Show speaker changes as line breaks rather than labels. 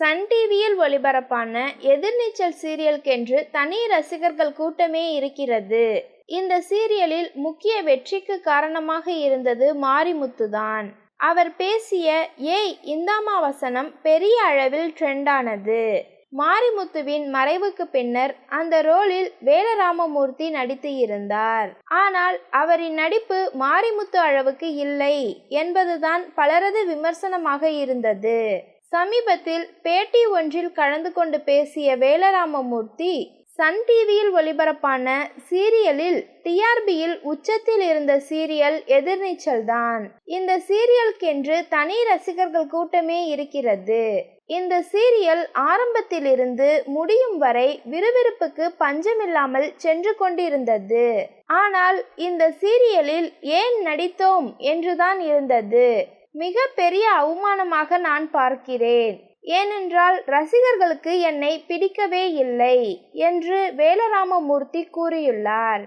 Sun டிவியில் ஒளிபரப்பான எதிர்நீச்சல் சீரியலுக்கென்று தனி ரசிகர்கள் கூட்டமே இருக்கிறது. இந்த சீரியலில் முக்கிய வெற்றிக்கு காரணமாக இருந்தது மாரிமுத்துதான் அவர் பேசிய ஏய் இந்தாமா வசனம் பெரிய அளவில் ட்ரெண்டானது மாரிமுத்துவின் மறைவுக்கு பின்னர் அந்த ரோலில் வேலராமமூர்த்தி நடித்து இருந்தார். ஆனால் அவரின் நடிப்பு மாரிமுத்து அளவுக்கு இல்லை என்பதுதான் பலரது விமர்சனமாக இருந்தது. சமீபத்தில் பேட்டி ஒன்றில் கலந்து கொண்டு பேசிய வேலராமமூர்த்தி சன் டிவியில் ஒளிபரப்பான சீரியலில் டிஆர்பியில் உச்சத்தில் இருந்த சீரியல் எதிர்நீச்சல்தான். இந்த சீரியலுக்கென்று தனி ரசிகர்கள் கூட்டமே இருக்கிறது. இந்த சீரியல் ஆரம்பத்திலிருந்து முடியும் வரை விறுவிறுப்புக்கு பஞ்சமில்லாமல் சென்று கொண்டிருந்தது. ஆனால் இந்த சீரியலில் ஏன் நடித்தோம் என்றுதான் இருந்தது. மிக பெரிய அவமானமாக நான் பார்க்கிறேன். ஏனென்றால் ரசிகர்களுக்கு என்னை பிடிக்கவே இல்லை என்று வேலராமமூர்த்தி கூறியுள்ளார்.